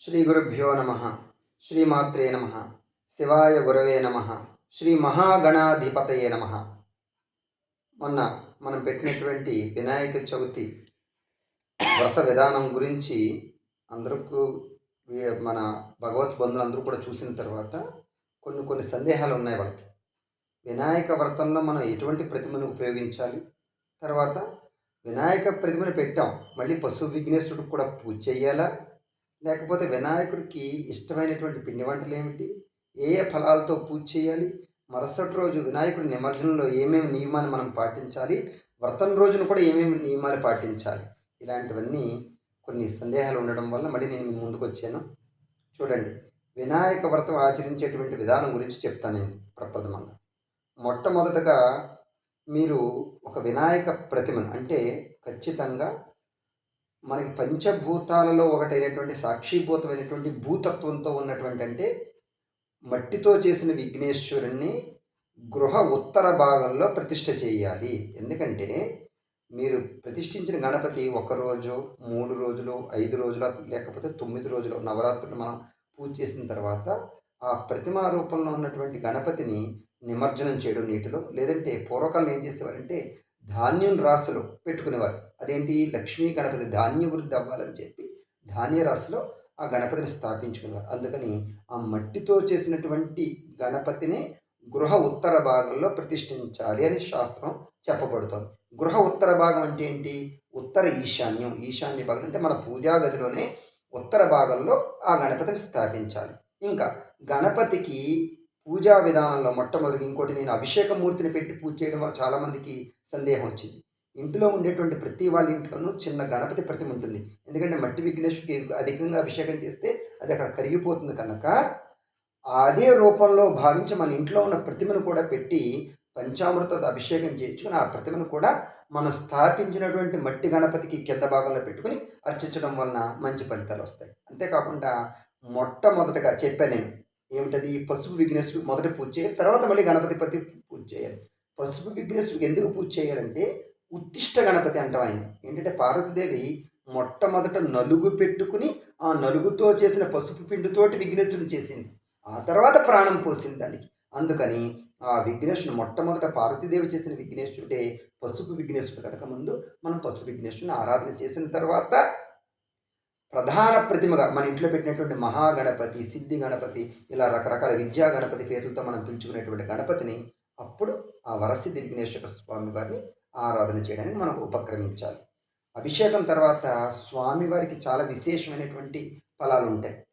శ్రీ గురుభ్యో నమ శ్రీమాత్రే నమ శివాయ గురవే నమ శ్రీ మహాగణాధిపతయే నమ. మొన్న మనం పెట్టినటువంటి వినాయక చవితి వ్రత విధానం గురించి అందరికీ మన భగవత్ బంధువులందరూ కూడా చూసిన తర్వాత కొన్ని కొన్ని సందేహాలు ఉన్నాయి వాళ్ళకి. వినాయక వ్రతంలో మనం ఎటువంటి ప్రతిమను ఉపయోగించాలి? తర్వాత వినాయక ప్రతిమను పెట్టాం. మళ్ళీ పశు విఘ్నేశ్వరుడికి కూడా పూజ చేయాలా? లేకపోతే వినాయకుడికి ఇష్టమైనటువంటి పిండి వంటలు ఏమిటి? ఏ ఏ ఫలాలతో పూజ చేయాలి? మరుసటి రోజు వినాయకుడి నిమజ్జనంలో ఏమేమి నియమాలు మనం పాటించాలి? వ్రతం రోజున కూడా ఏమేమి నియమాలు పాటించాలి? ఇలాంటివన్నీ కొన్ని సందేహాలు ఉండడం వల్ల మళ్ళీ నేను మీ ముందుకు వచ్చాను. చూడండి వినాయక వ్రతం ఆచరించేటువంటి విధానం గురించి చెప్తాను నేను ప్రప్రథమంగా. మొట్టమొదటగా మీరు ఒక వినాయక ప్రతిమను అంటే ఖచ్చితంగా మనకి పంచభూతాలలో ఒకటైనటువంటి సాక్షిభూతమైనటువంటి భూతత్వంతో ఉన్నటువంటి అంటే మట్టితో చేసిన విఘ్నేశ్వరుణ్ణి గృహ ఉత్తర భాగంలో ప్రతిష్ఠ చేయాలి. ఎందుకంటే మీరు ప్రతిష్ఠించిన గణపతి ఒక రోజు మూడు రోజులు ఐదు రోజులు లేకపోతే తొమ్మిది రోజులు నవరాత్రులు మనం పూజ చేసిన తర్వాత ఆ ప్రతిమా రూపంలో ఉన్నటువంటి గణపతిని నిమజ్జనం చేయడం నీటిలో. లేదంటే పూర్వకాలం ఏం చేసేవారంటే ధాన్యం రాశిలో పెట్టుకునేవారు. అదేంటి? లక్ష్మీ గణపతి ధాన్య వృద్ధి అవ్వాలని చెప్పి ధాన్య రాశిలో ఆ గణపతిని స్థాపించుకునేవారు. అందుకని ఆ మట్టితో చేసినటువంటి గణపతిని గృహ ఉత్తర భాగంలో ప్రతిష్ఠించాలి అని శాస్త్రం చెప్పబడుతోంది. గృహ ఉత్తర భాగం అంటే ఏంటి? ఉత్తర ఈశాన్యం. ఈశాన్య భాగం అంటే మన పూజా గదిలోనే ఉత్తర భాగంలో ఆ గణపతిని స్థాపించాలి. ఇంకా గణపతికి పూజా విధానంలో మొట్టమొదటి ఇంకోటి నేను అభిషేక మూర్తిని పెట్టి పూజ చేయడం వల్ల చాలామందికి సందేహం వచ్చింది ఇంట్లో ఉండేటువంటి ప్రతి వాళ్ళ ఇంట్లోనూ చిన్న గణపతి ప్రతిమ ఉంటుంది. ఎందుకంటే మట్టి విఘ్నేశ్వరికి అధికంగా అభిషేకం చేస్తే అది అక్కడ కరిగిపోతుంది కనుక అదే రూపంలో భావించి మన ఇంట్లో ఉన్న ప్రతిమను కూడా పెట్టి పంచామృత అభిషేకం చేయించుకుని ఆ ప్రతిమను కూడా మనం స్థాపించినటువంటి మట్టి గణపతికి కింద భాగంలో పెట్టుకుని అర్చించడం వలన మంచి ఫలితాలు వస్తాయి. అంతేకాకుండా మొట్టమొదటగా చెప్పాను నేను ఏమిటది? పసుపు విఘ్నేశ్వరుడు మొదట పూజ చేయాలి తర్వాత మళ్ళీ గణపతి పతి పూజ చేయాలి. పసుపు విగ్రహం ఎందుకు పూజ చేయాలంటే ఉత్తిష్ట గణపతి అంటాం ఆయన. ఏంటంటే పార్వతీదేవి మొట్టమొదట నలుగు పెట్టుకుని ఆ నలుగుతో చేసిన పసుపు పిండితోటి విఘ్నేశ్వరుడు చేసింది. ఆ తర్వాత ప్రాణం పోసింది దానికి. అందుకని ఆ విఘ్నేశ్వరుడు మొట్టమొదట పార్వతీదేవి చేసిన విఘ్నేశ్వరుడే పసుపు విఘ్నేశ్వరుడు కనుక ముందు మనం పసుపు విఘ్నేశ్వరుని ఆరాధన చేసిన తర్వాత ప్రధాన ప్రతిమగా మన ఇంట్లో పెట్టినటువంటి మహాగణపతి సిద్ధి గణపతి ఇలా రకరకాల విద్యా గణపతి పేర్లతో మనం పిలుచుకునేటువంటి గణపతిని అప్పుడు ఆ వరసిద్ధి విఘ్నేశ్వర స్వామి వారిని ఆరాధన చేయడానికి మనం ఉపక్రమించాలి. అభిషేకం తర్వాత స్వామివారికి చాలా విశేషమైనటువంటి ఫలాలు ఉంటాయి.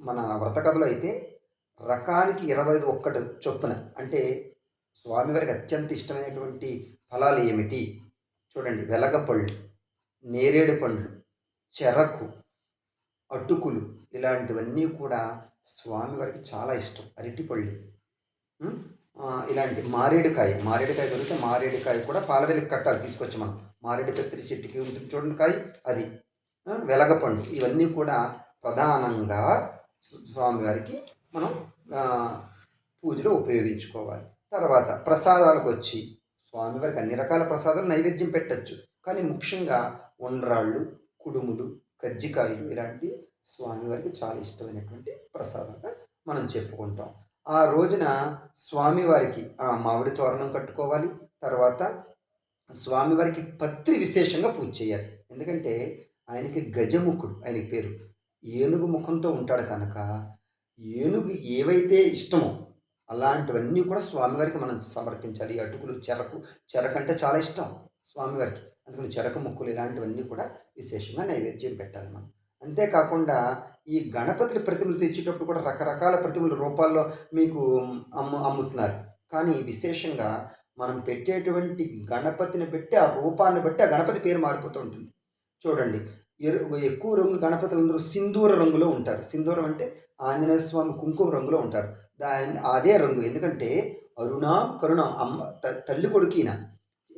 మన వ్రతకథలో అయితే రకానికి ఇరవై ఐదు ఒక్కటి చొప్పున అంటే స్వామివారికి అత్యంత ఇష్టమైనటువంటి ఫలాలు ఏమిటి? చూడండి వెలగపళ్ళు నేరేడు పండ్లు చెరకు అటుకులు ఇలాంటివన్నీ కూడా స్వామివారికి చాలా ఇష్టం. అరటిపళ్ళు. ఇలాంటి మారేడుకాయ. మారేడుకాయ దొరికితే మారేడుకాయ కూడా పాలవెలికి కట్టాలి తీసుకొచ్చి మనం. మారేడు చెట్టుకి ఉంటుంది చూడండి కాయ అది. వెలగపండు. ఇవన్నీ కూడా ప్రధానంగా స్వామివారికి మనం పూజలో ఉపయోగించుకోవాలి. తర్వాత ప్రసాదాలకు వచ్చి స్వామివారికి అన్ని రకాల ప్రసాదాలు నైవేద్యం పెట్టచ్చు. కానీ ముఖ్యంగా ఉండ్రాళ్ళు కుడుములు కజ్జికాయలు ఇలాంటి స్వామివారికి చాలా ఇష్టమైనటువంటి ప్రసాదంగా మనం చెప్పుకుంటాం. ఆ రోజున స్వామివారికి ఆ మామిడి తోరణం కట్టుకోవాలి తర్వాత స్వామివారికి పత్రి విశేషంగా పూజ చేయాలి. ఎందుకంటే ఆయనకి గజముఖుడు ఆయన పేరు. ఏనుగు ముఖంతో ఉంటాడు కనుక ఏనుగు ఏవైతే ఇష్టమో అలాంటివన్నీ కూడా స్వామివారికి మనం సమర్పించాలి. అటుకులు చెరకు చెరకు అంటే చాలా ఇష్టం స్వామివారికి. అందుకని చెరకు ముక్కులు ఇలాంటివన్నీ కూడా విశేషంగా నైవేద్యం పెట్టాలి మనం. అంతేకాకుండా ఈ గణపతిని ప్రతిమలు తెచ్చేటప్పుడు కూడా రకరకాల ప్రతిమల రూపాల్లో మీకు అమ్ము అమ్ముతున్నారు. కానీ విశేషంగా మనం పెట్టేటువంటి గణపతిని పెట్టి ఆ రూపాన్ని బట్టి ఆ గణపతి పేరు మారిపోతూ ఉంటుంది. చూడండి ఎక్కువ రంగు గణపతులందరూ సింధూర రంగులో ఉంటారు. సింధూరం అంటే ఆంజనేయ స్వామి కుంకుమ రంగులో ఉంటారు. దాని అదే రంగు. ఎందుకంటే అరుణాం కరుణ అమ్మ త- తల్లి కొడుకిన.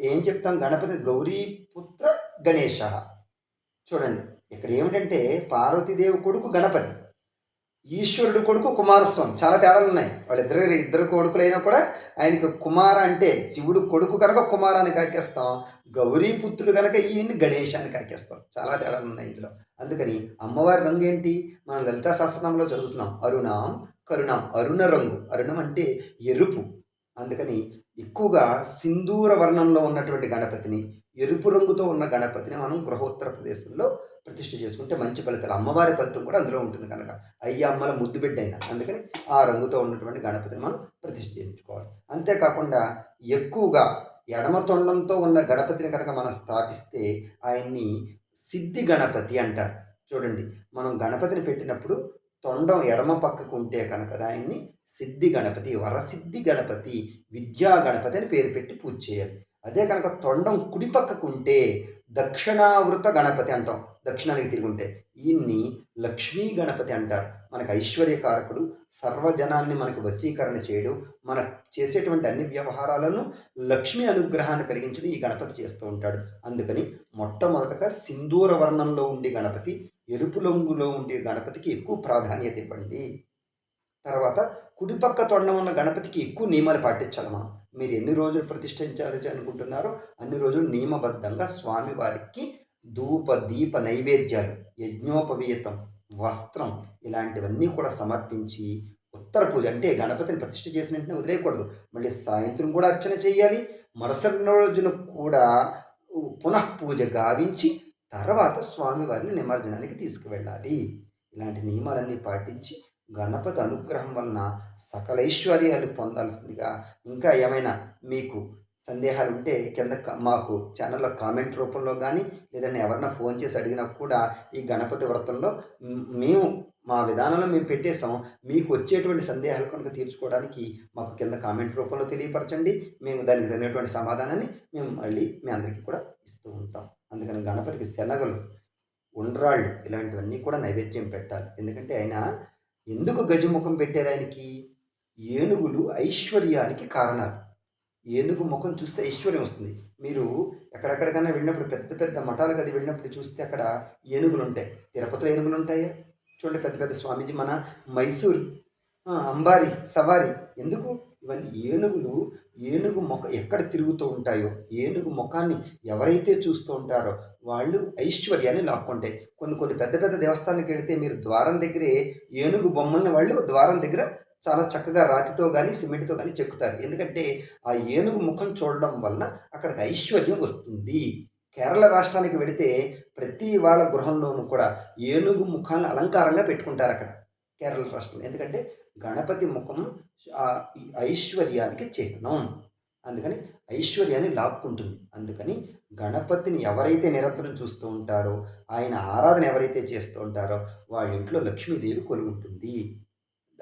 ఏం చెప్తాం? గణపతి గౌరీపుత్ర గణేశ. చూడండి ఇక్కడ ఏమిటంటే పార్వతీదేవి కొడుకు గణపతి ఈశ్వరుడు కొడుకు కుమారస్వామి. చాలా తేడాలు ఉన్నాయి. వాళ్ళిద్దరు ఇద్దరు కొడుకులైనా కూడా ఆయనకి కుమార అంటే శివుడు కొడుకు కనుక కుమారాన్ని కాకేస్తాం గౌరీ పుత్రుడు కనుక ఈయన్ని గణేశాన్ని కాకేస్తాం. చాలా తేడాలు ఉన్నాయి ఇందులో. అందుకని అమ్మవారి రంగు ఏంటి? మనం లలితా శాస్త్రంలో చదువుతున్నాం. అరుణాం కరుణాం అరుణ రంగు. అరుణం అంటే ఎరుపు. అందుకని ఎక్కువగా సింధూర వర్ణంలో ఉన్నటువంటి గణపతిని ఎరుపు రంగుతో ఉన్న గణపతిని మనం గృహోత్తర ప్రదేశంలో ప్రతిష్ఠ చేసుకుంటే మంచి ఫలితాలు. అమ్మవారి ఫలితం కూడా అందులో ఉంటుంది కనుక. అయ్య అమ్మల ముద్దు బిడ్డ అయినా అందుకని ఆ రంగుతో ఉన్నటువంటి గణపతిని మనం ప్రతిష్ఠ చేయించుకోవాలి. అంతేకాకుండా ఎక్కువగా ఎడమ తొండంతో ఉన్న గణపతిని కనుక మనం స్థాపిస్తే ఆయన్ని సిద్ధి గణపతి అంటారు. చూడండి మనం గణపతిని పెట్టినప్పుడు తొండం ఎడమ పక్కకు ఉంటే కనుక ఆయన్ని సిద్ధి గణపతి వరసిద్ధి గణపతి విద్యా గణపతి అని పేరు పెట్టి పూజ చేయాలి. అదే కనుక తొండం కుడిపక్కకుంటే దక్షిణావృత గణపతి అంటాం. దక్షిణానికి తిరుగుంటే ఈయన్ని లక్ష్మీ గణపతి అంటారు. మనకు ఐశ్వర్యకారకుడు సర్వజనాన్ని మనకు వశీకరణ చేయడం. మన చేసేటువంటి అన్ని వ్యవహారాలను లక్ష్మీ అనుగ్రహాన్ని కలిగించడం ఈ గణపతి చేస్తూ ఉంటాడు. అందుకని మొట్టమొదటగా సింధూర వర్ణంలో ఉండే గణపతి ఎరుపు రంగులో ఉండే గణపతికి ఎక్కువ ప్రాధాన్యత ఇవ్వండి. తర్వాత కుడిపక్క తొండం ఉన్న గణపతికి ఎక్కువ నియమాలు పాటించాలి మనం. మీరు ఎన్ని రోజులు ప్రతిష్ఠించాలి అనుకుంటున్నారో అన్ని రోజులు నియమబద్ధంగా స్వామివారికి ధూప దీప నైవేద్యాలు యజ్ఞోపవీతం వస్త్రం ఇలాంటివన్నీ కూడా సమర్పించి ఉత్తర పూజ అంటే గణపతిని ప్రతిష్ఠ చేసిన వెంటనే వదిలేయకూడదు. మళ్ళీ సాయంత్రం కూడా అర్చన చేయాలి. మరుసటి రోజున కూడా పునః పూజ గావించి తర్వాత స్వామివారిని నిమజ్జనానికి తీసుకువెళ్ళాలి. ఇలాంటి నియమాలన్నీ పాటించి గణపతి అనుగ్రహం వలన సకల ఐశ్వర్యాలు పొందాల్సిందిగా. ఇంకా ఏమైనా మీకు సందేహాలు ఉంటే కింద మాకు ఛానల్లో కామెంట్ రూపంలో కానీ లేదంటే ఎవరన్నా ఫోన్ చేసి అడిగినా కూడా ఈ గణపతి వ్రతంలో మేము మా విధానంలో మేము పెట్టేసాం మీకు వచ్చేటువంటి సందేహాలు కనుక తీర్చుకోవడానికి మాకు కింద కామెంట్ రూపంలో తెలియపరచండి. మేము దానికి తగినటువంటి సమాధానాన్ని మేము మళ్ళీ మీ అందరికీ కూడా ఇస్తూ ఉంటాం. అందుకని గణపతికి శనగలు ఉండ్రాళ్ళు ఇలాంటివన్నీ కూడా నైవేద్యం పెట్టాలి. ఎందుకంటే ఆయన ఎందుకు గజముఖం పెట్టారు ఆయనకి ఏనుగులు ఐశ్వర్యానికి కారణాలు. ఏనుగు ముఖం చూస్తే ఐశ్వర్యం వస్తుంది. మీరు ఎక్కడెక్కడికైనా వెళ్ళినప్పుడు పెద్ద పెద్ద మఠాలకు అది వెళ్ళినప్పుడు చూస్తే అక్కడ ఏనుగులు ఉంటాయి తిరుపతిలో ఏనుగులు ఉంటాయా చూడండి పెద్ద పెద్ద స్వామీజీ మన మైసూర్ అంబారి సవారి. ఎందుకు? ఇవన్నీ ఏనుగులు ఏనుగు మొక్క ఎక్కడ తిరుగుతూ ఉంటాయో ఏనుగు ముఖాన్ని ఎవరైతే చూస్తూ ఉంటారో వాళ్ళు ఐశ్వర్యాన్ని లాక్కుంటాయి. కొన్ని కొన్ని పెద్ద పెద్ద దేవస్థానానికి వెళితే మీరు ద్వారం దగ్గరే ఏనుగు బొమ్మల్ని వాళ్ళు ద్వారం దగ్గర చాలా చక్కగా రాతితో కానీ సిమెంట్తో కానీ చెక్కుతారు. ఎందుకంటే ఆ ఏనుగు ముఖం చూడడం వలన అక్కడికి ఐశ్వర్యం వస్తుంది. కేరళ రాష్ట్రానికి వెళితే ప్రతి వాళ్ళ గృహంలోనూ కూడా ఏనుగు ముఖాన్ని అలంకారంగా పెట్టుకుంటారు అక్కడ కేరళ రాష్ట్రంలో ఎందుకంటే గణపతి ముఖం ఐశ్వర్యానికి చిహ్నం. అందుకని ఐశ్వర్యాన్ని లాక్కుంటుంది. అందుకని గణపతిని ఎవరైతే నిరంతరం చూస్తూ ఉంటారో ఆయన ఆరాధన ఎవరైతే చేస్తూ ఉంటారో వాళ్ళ ఇంట్లో లక్ష్మీదేవి కొలుగుంటుంది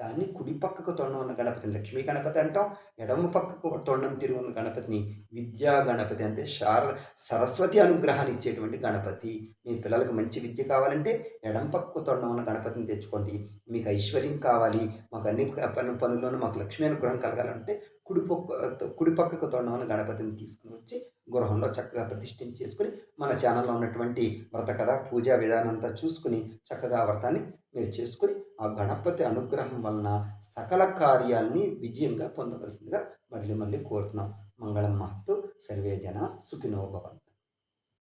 దాన్ని కుడి పక్కకు తొండం ఉన్న గణపతిని లక్ష్మీ గణపతి అంటాం ఎడమ పక్కకు తొండం తిరుగు ఉన్న గణపతిని విద్యా గణపతి అంటే శారద సరస్వతి అనుగ్రహాన్ని ఇచ్చేటువంటి గణపతి. మీ పిల్లలకు మంచి విద్య కావాలంటే ఎడమ పక్కకు తొండం ఉన్న గణపతిని తెచ్చుకోండి. మీకు ఐశ్వర్యం కావాలి. మాకు అన్ని పను పనుల్లోనూ మాకు లక్ష్మీ అనుగ్రహం కలగాలంటే కుడిపక్క కుడిపక్కకు కుడి గణపతిని తీసుకుని వచ్చి గృహంలో చక్కగా ప్రతిష్ఠించి చేసుకుని మన ఛానల్లో ఉన్నటువంటి వ్రత కథ పూజా విధానం అంతా చూసుకుని చక్కగా వ్రతాన్ని మీరు చేసుకుని ఆ గణపతి అనుగ్రహం వలన సకల కార్యాల్ని విజయంగా పొందవలసిందిగా మళ్ళీ మళ్ళీ కోరుతున్నాం. మంగళం మహత్తు. సర్వే జన సుఖినో భవంతు.